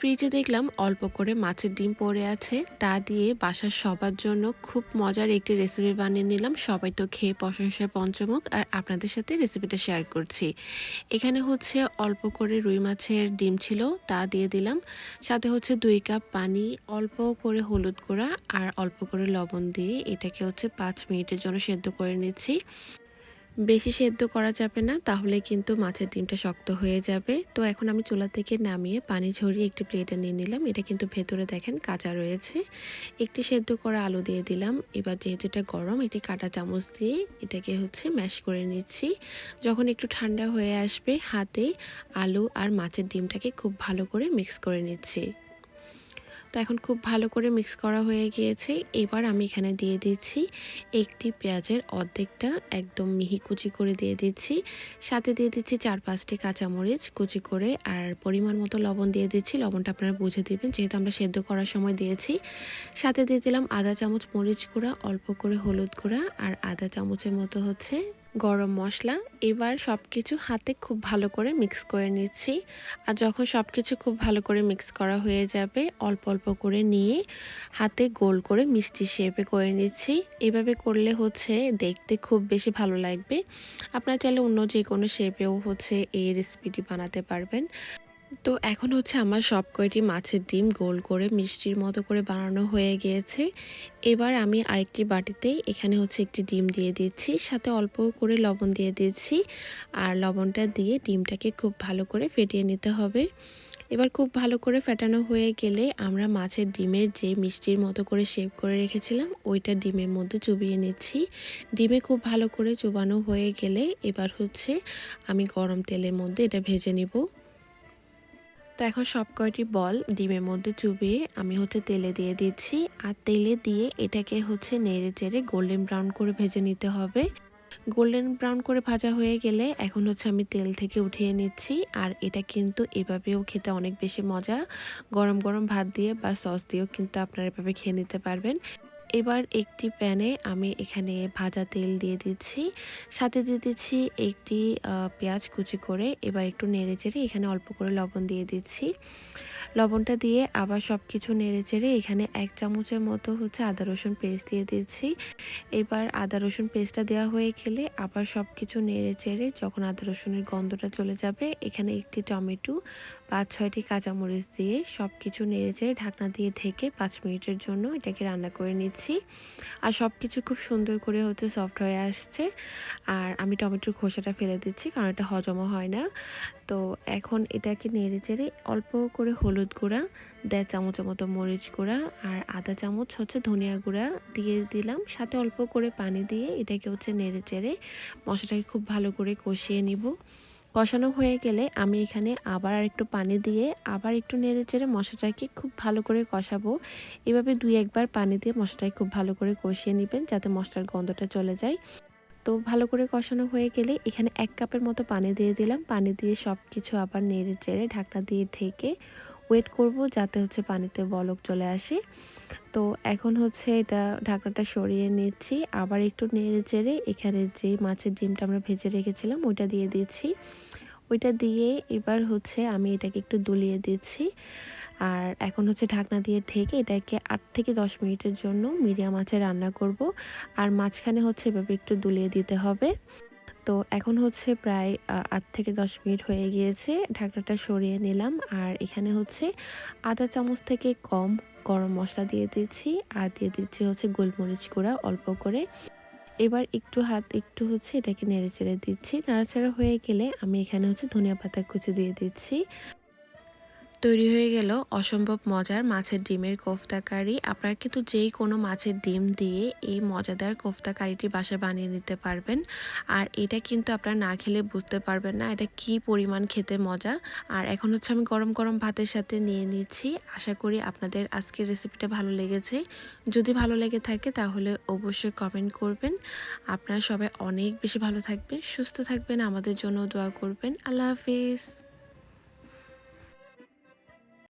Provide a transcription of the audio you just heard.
ফ্রিজে দেখলাম অল্প করে মাছের ডিম পড়ে আছে। তা দিয়ে বাসার সবার জন্য খুব মজার একটি রেসিপি বানিয়ে নিলাম। সবাই তো খেয়ে প্রশংসা পঞ্চমুখ। আর আপনাদের সাথে রেসিপিটা শেয়ার করছি। এখানে হচ্ছে অল্প করে রুই মাছের ডিম ছিল। তা দিয়ে দিলাম। সাথে হচ্ছে দুই কাপ পানি, অল্প করে হলুদ গুঁড়া আর অল্প করে লবণ দিয়ে এটাকে হচ্ছে পাঁচ মিনিটের জন্য সেদ্ধ করে নিচ্ছি। বেশি সেদ্ধ করা যাবে না, তাহলে কিন্তু মাছের ডিমটা শক্ত হয়ে যাবে। তো এখন আমি চুলা থেকে নামিয়ে পানি ঝরিয়ে একটি প্লেটে নিয়ে নিলাম। এটা কিন্তু ভেতরে দেখেন কাঁচা রয়েছে। একটি সেদ্ধ করা আলু দিয়ে দিলাম। এবার যেহেতু এটা গরম, একটি কাটা চামচ দিয়ে এটাকে হচ্ছে ম্যাশ করে নিচ্ছি। যখন একটু ঠান্ডা হয়ে আসবে, হাতে আলু আর মাছের ডিমটাকে খুব ভালো করে মিক্স করে নিচ্ছি। তো এখন খুব ভালো করে মিক্স করা হয়ে গিয়েছে। এবার আমি এখানে দিয়ে দিচ্ছি একটি পেঁয়াজের অর্ধেকটা একদম মিহি কুচি করে দিয়ে দিচ্ছি। সাথে দিয়ে দিচ্ছি চার পাঁচটি কাঁচামরিচ কুচি করে আর পরিমাণ মতো লবণ দিয়ে দিচ্ছি। লবণটা আপনারা বুঝে দিবেন, যেহেতু আমরা সেদ্ধ করার সময় দিয়েছি। সাথে দিয়ে দিলাম আধা চামচ মরিচ গুঁড়া, অল্প করে হলুদ গুঁড়া আর আধা চামচের মতো হচ্ছে গরম মশলা, এবার সব কিছু হাতে খুব ভালো করে মিক্স করে নিচ্ছি। আর যখন সব কিছু খুব ভালো করে মিক্স করা হয়ে যাবে, অল্প অল্প করে নিয়ে হাতে গোল করে মিষ্টি শেপে করে নিচ্ছি। এভাবে করলে হচ্ছে দেখতে খুব বেশি ভালো লাগবে। আপনারা চাইলে অন্য যে কোনো শেপেও হচ্ছে এই রেসিপিটি বানাতে পারবেন। তো এখন হচ্ছে আমার সব কয়টি মাছের ডিম গোল করে মিষ্টির মতো করে বানানো হয়ে গিয়েছে। এবার আমি আরেকটি বাটিতে এখানে হচ্ছে একটি ডিম দিয়ে দিচ্ছি, সাথে অল্প করে লবণ দিয়ে দিচ্ছি আর লবণটা দিয়ে ডিমটাকে খুব ভালো করে ফেটিয়ে নিতে হবে। এবার খুব ভালো করে ফেটানো হয়ে গেলে আমরা মাছের ডিমের যে মিষ্টির মতো করে শেপ করে রেখেছিলাম, ওইটা ডিমের মধ্যে চুবিয়ে নিচ্ছি। ডিমে খুব ভালো করে চুবানো হয়ে গেলে এবার হচ্ছে আমি গরম তেলের মধ্যে এটা ভেজে নিব। তো এখন সব কয়টি বল ডিমের মধ্যে চুবিয়ে আমি হচ্ছে তেলে দিয়ে দিচ্ছি। আর তেলে দিয়ে এটাকে হচ্ছে নেড়ে চেড়ে গোল্ডেন ব্রাউন করে ভেজে নিতে হবে। গোল্ডেন ব্রাউন করে ভাজা হয়ে গেলে এখন হচ্ছে আমি তেল থেকে উঠিয়ে নিচ্ছি। আর এটা কিন্তু এভাবেও খেতে অনেক বেশি মজা। গরম গরম ভাত দিয়ে বা সস দিয়েও কিন্তু আপনারা এভাবে খেয়ে নিতে পারবেন। এবার একটি প্যানে আমি এখানে ভাজা তেল দিয়ে দিচ্ছি। সাথে দিয়ে দিচ্ছি একটি পেঁয়াজ কুচি করে। এবার একটু নেড়ে চেড়ে এখানে অল্প করে লবণ দিয়ে দিচ্ছি। লবণটা দিয়ে আবার সব কিছু নেড়ে চেড়ে এখানে এক চামচের মতো হচ্ছে আদা রসুন পেস্ট দিয়ে দিচ্ছি। এবার আদা রসুন পেস্টটা দেওয়া হয়ে গেলে আবার সব কিছু নেড়ে চেড়ে যখন আদা রসুনের গন্ধটা চলে যাবে, এখানে একটি টমেটো পাঁচ ছয়টি কাঁচামরিচ দিয়ে সব কিছু নেড়ে চেড়ে ঢাকনা দিয়ে ঢেকে পাঁচ মিনিটের জন্য এটাকে রান্না করে নিচ্ছি। আর সব কিছু খুব সুন্দর করে হচ্ছে সফট হয়ে আসছে। আর আমি টমেটোর খোসাটা ফেলে দিচ্ছি, কারণ এটা হজমও হয় না। তো এখন এটাকে নেড়ে চেড়ে অল্প করে হলুদ গুঁড়া, দেড় চামচের মতো মরিচ গুঁড়া, আর আধা চামচ হচ্ছে ধনিয়া গুঁড়া দিয়ে দিলাম। সাথে অল্প করে পানি দিয়ে এটাকে হচ্ছে নেড়ে চেড়ে মশলাটাকে খুব ভালো করে কষিয়ে নিব। কষানো হয়ে গেলে আমি এখানে আবার একটু পানি দিয়ে আবার একটু নেড়ে চেড়ে মশলাটাকে খুব ভালো করে কষাবো। এভাবে দুই একবার পানি দিয়ে মশলাটাকে খুব ভালো করে কষিয়ে নেবেন যাতে মশলার গন্ধটা চলে যায়। তো ভালো করে কষানো হয়ে গেলে এখানে এক কাপের মতো পানি দিয়ে দিলাম। পানি দিয়ে সব কিছু আবার নেড়ে চেড়ে ঢাকনা দিয়ে ঢেকে ওয়েট করব যাতে হচ্ছে পানিতে বলক চলে আসে। তো এখন হচ্ছে এটা ঢাকনাটা সরিয়ে নিচ্ছি। আবার একটু নেড়ে চেড়ে এখানে যে মাছের ডিমটা আমরা ভেজে রেখেছিলাম ওইটা দিয়ে দিচ্ছি। ওইটা দিয়ে এবার হচ্ছে আমি এটাকে একটু দুলিয়ে দিচ্ছি। আর এখন হচ্ছে ঢাকনা দিয়ে ঢেকে এটাকে আট থেকে দশ মিনিটের জন্য মিডিয়াম আঁচে রান্না করব। আর মাঝখানে হচ্ছে এভাবে একটু দুলিয়ে দিতে হবে। তো এখন হচ্ছে প্রায় আট থেকে দশ মিনিট হয়ে গিয়েছে। ঢাকনাটা সরিয়ে নিলাম। আর এখানে হচ্ছে আধা চামচ থেকে কম গরম মশলা দিয়ে দিচ্ছি। আর দিয়ে দিচ্ছি হচ্ছে গোলমরিচ গুঁড়া অল্প করে। এবার একটু হাত, একটু হচ্ছে এটাকে নেড়ে চেড়ে দিচ্ছি। নাড়াচাড়া হয়ে গেলে আমি এখানে হচ্ছে ধনিয়া পাতা কুচি দিয়ে দিচ্ছি। তৈরি হয়ে গেল অসম্ভব মজার মাছের ডিমের কোফতা কারি। আপনারা কিন্তু যেই কোনো মাছের ডিম দিয়ে এই মজাদার কোফতা কারিটি বাসায় বানিয়ে নিতে পারবেন। আর এটা কিন্তু আপনারা না খেলে বুঝতে পারবেন না এটা কি পরিমাণ খেতে মজা। আর এখন হচ্ছে আমি গরম গরম ভাতের সাথে নিয়ে নিচ্ছি। আশা করি আপনাদের আজকের রেসিপিটা ভালো লেগেছে। যদি ভালো লেগে থাকে তাহলে অবশ্যই কমেন্ট করবেন। আপনারা সবাই অনেক বেশি ভালো থাকবেন, সুস্থ থাকবেন, আমাদের জন্য দোয়া করবেন। আল্লাহ হাফিজ।